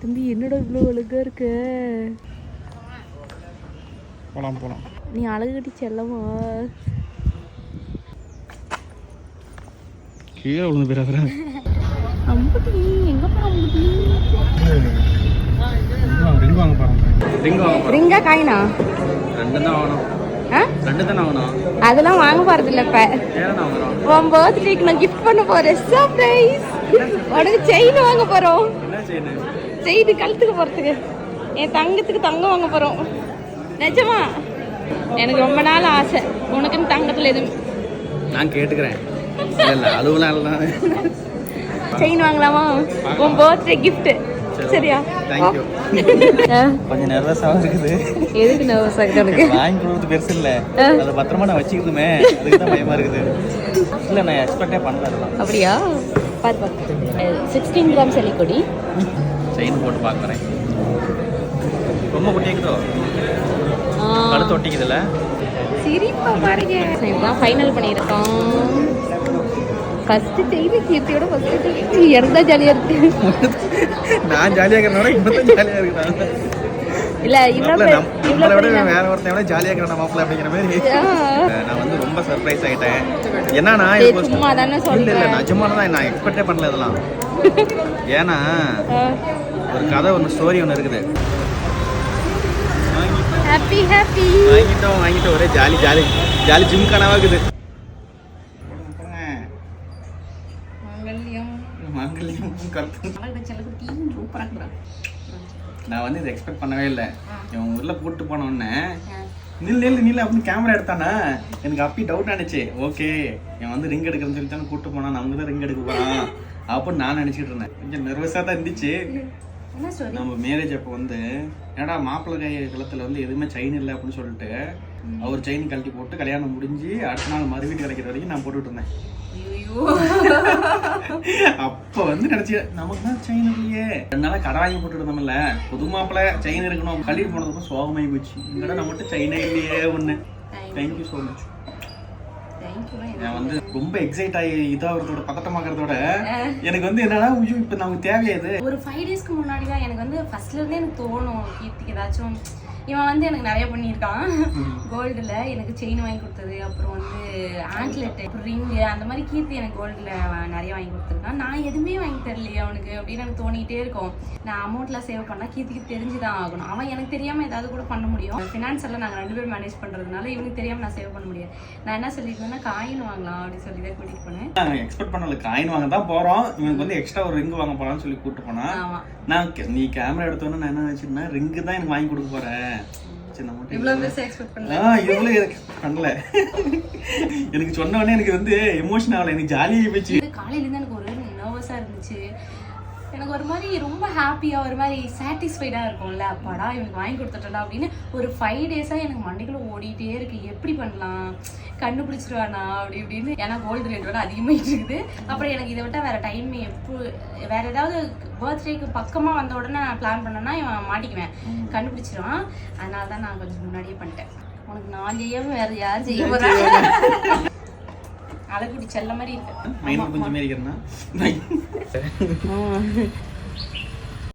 தம்பி என்னடா இவ்வளோ அழகா இருக்க? போலாம் போலாம். நீ அழகடி செல்லமா? கீழே விழுந்து போயிடாத. அம்புட்டி எங்க போற அம்புட்டி? ரிங் வாங்க போகிறேன் ரிங் வாங்க ரிங்கா காயினா? ரெண்டு தான் தானே அதெல்லாம் வாங்க போறது இல்ல இப்ப. உன் பர்த்டேக்கு நான் கிஃப்ட் பண்ண போறேன். சர்ப்ரைஸ் உனக்கு செயின் வாங்க போறோம். என்ன செயின் கழுத்துக்கு போறதுக்கு. என் தங்கத்துக்கு தங்கம் வாங்க போறோம். நிஜமா? எனக்கு ரொம்ப நாள் ஆசை. உனக்குன்னு தங்கத்துல எதுவும். நான் கேட்டுக்கிறேன். இல்லை இல்லை அதுவெல்லாம் இல்லை செயின் வாங்கலாமா? உன் பர்த்டே கிஃப்ட் சரியா? தேங்க்யூ கொஞ்சம் இருக்குது. எதுக்கு நர்வஸ் ஆகுது உனக்கு? வாங்கி கொடுத்து பெருசு இல்லை. அதை பத்திரமா நான் வச்சுக்கிதுமே அதுக்கு தான் பயமா இருக்குது. இல்லை நான் எக்ஸ்பெக்டே பண்ணல அப்படியா? பாரு பாரு. Sixteen gram செல்லிக்கொடி. செயின் போட்டு பார்க்குறேன். ரொம்ப குட்டிக்குதோ கழுத்து ஒட்டிக்குதுல்ல சிரிப்பா பாருங்க. இதுதான் ஃபைனல் பண்ணியிருக்கோம். ஃபர்ஸ்ட் செய்தி கீர்த்தியோட ஃபர்ஸ்ட் எனக்கு தான் ஜாலியாக இருக்கு. நான் ஜாலியாக இருக்கிறனால இப்போ தான் ஜாலியாக இருக்குதா இல்ல நம்மளை விட வேற ஒருத்தன் விட ஜாலியாக இருக்கிறான் மாப்பிள்ள அப்படிங்கிற மாதிரி. நான் வந்து ரொம்ப சர்ப்ரைஸ் ஆயிட்டேன். இது first- சும்மா தானே இல்ல இல்ல. நிஜமான தான் நான் எக்ஸ்பெக்டே பண்ணல இதெல்லாம். ஏன்னா. ஒரு கதை ஒன்று ஸ்டோரி ஒன்று இருக்குது. ஹாப்பி ஹாப்பி வாங்கிட்டோம் வாங்கிட்டோம் ஒரே ஜாலி ஜாலி. ஜாலி ஜிம் கனவா இருக்குது. நான் வந்து இதை எக்ஸ்பெக்ட் பண்ணவே இல்லை. இவன் ஊர்ல கூட்டு போன உடனே நில் நில் நில் அப்படின்னு கேமரா எடுத்தானா? எனக்கு அப்பி டவுட் ஆனிச்சு. ஓகே இவன் வந்து ரிங் எடுக்கிறேன்னு சொல்லி தானே கூட்டு போனான். நமக்கு தான் ரிங் எடுக்க போறான். அப்படின்னு நான் நினைச்சிட்டு இருந்தேன். கொஞ்சம் நர்வஸாக தான் இருந்துச்சு. நம்ம மேரேஜ் அப்போ வந்து ஏடா மாப்பிள்ளை கை கழுத்துல வந்து எதுவுமே செயின் இல்லை அப்படின்னு சொல்லிட்டு அவர் செயின் கழட்டி போட்டு கல்யாணம் முடிஞ்சு அடுத்த நாள் மறு வீட்டு கிடைக்கிற வரைக்கும் நான் போட்டுட்டு இருந்தேன். அப்ப வந்து நினைச்சு நமக்கு தான் செயின் இல்லையே. ரெண்டு நாளா கடை வாங்கி போட்டு இருந்தோம்ல புது மாப்பிள்ளை செயின் இருக்கணும். கழட்டிட்டு போனதுக்கும் சோகமாயி போச்சு. இங்கடா நம்மகிட்ட செயினே இல்லையே ஒண்ணு. தேங்க்யூ ஸோ மச் நான் வந்து ரொம்ப எக்ஸைட் ஆகி இதாகிறதோட பதட்டமாகறதோட எனக்கு வந்து என்னன்னா ஐயோ இப்ப நமக்கு தேவையா இது? ஒரு ஃபைவ் டேஸ்க்கு முன்னாடி தான் எனக்கு வந்து ஃபர்ஸ்ட்ல இருந்தே எனக்கு தோணும். கீர்த்திக்கு ஏதாச்சும் இவன் வந்து எனக்கு நிறைய பண்ணியிருக்கான். கோல்டில் எனக்கு செயின் வாங்கி கொடுத்தது அப்புறம் வந்து ஆண்ட்லெட் ரிங்கு அந்த மாதிரி கீர்த்தி எனக்கு கோல்டில் நிறைய வாங்கி கொடுத்துருக்கான். நான் எதுவுமே வாங்கி தரலையே அவனுக்கு அப்படின்னு எனக்கு தோணிகிட்டே இருக்கும். நான் அமௌண்ட்லாம் சேவ் பண்ணால் கீர்த்திக்கு தெரிஞ்சு தான் ஆகணும். அவன் எனக்கு தெரியாமல் ஏதாவது கூட பண்ண முடியும். ஃபினான்ஸ் எல்லாம் நாங்கள் ரெண்டு பேரும் மேனேஜ் பண்ணுறதுனால இவனுக்கு தெரியாமல் நான் சேவ் பண்ண முடியாது. நான் என்ன சொல்லியிருந்தேன்னா காயின் வாங்கலாம் அப்படின்னு சொல்லி தான் கூட்டிகிட்டு போனேன் எக்ஸ்பெக்ட் பண்ணல. காயின் வாங்க தான் போறோம். இவனுக்கு வந்து எக்ஸ்ட்ரா ஒரு ரிங் வாங்க போறான்னு சொல்லி கூப்பிட்டு போனா ஆமாம் நான் நீ கேமரா எடுத்தோன்னே நான் என்ன நினைச்சிருந்தேன்? ரிங்கு தான் எனக்கு வாங்கி கொடுக்க போறேன் இவ்வளவு எனக்கு பண்ணல. எனக்கு சொன்ன உடனே எனக்கு வந்து எமோஷன் ஆகல எனக்கு ஜாலியாகி போச்சு. இது காலையிலேருந்து எனக்கு ஒரு நர்வஸாக இருந்துச்சு. எனக்கு ஒரு மாதிரி ரொம்ப ஹாப்பியாக ஒரு மாதிரி சாட்டிஸ்ஃபைடாக இருக்கும்ல. அப்பாடா இவனுக்கு வாங்கி கொடுத்துட்டா அப்படின்னு ஒரு ஃபைவ் டேஸாக எனக்கு மண்டைக்குள்ள ஓடிட்டே இருக்கு. எப்படி பண்ணலாம்? கண்டுபிடிச்சிருவானா? அப்படி இப்படின்னு ஏன்னா கோல்டு ரேட் விட அதிகமாகிட்டு இருக்குது. அப்புறம் எனக்கு இதை விட்டால் வேற டைம் எப்போ வேற ஏதாவது பர்த்டேக்கு பக்கமாக வந்த உடனே நான் பிளான் பண்ணேன்னா இவன் மாட்டிக்குவேன். கண்டுபிடிச்சிருவான். அதனால தான் நான் கொஞ்சம் முன்னாடியே பண்ணிட்டேன். உனக்கு நான் செய்யாம வேற யார் செய்ய போறா செல்ல மாதிரி இருக்கு.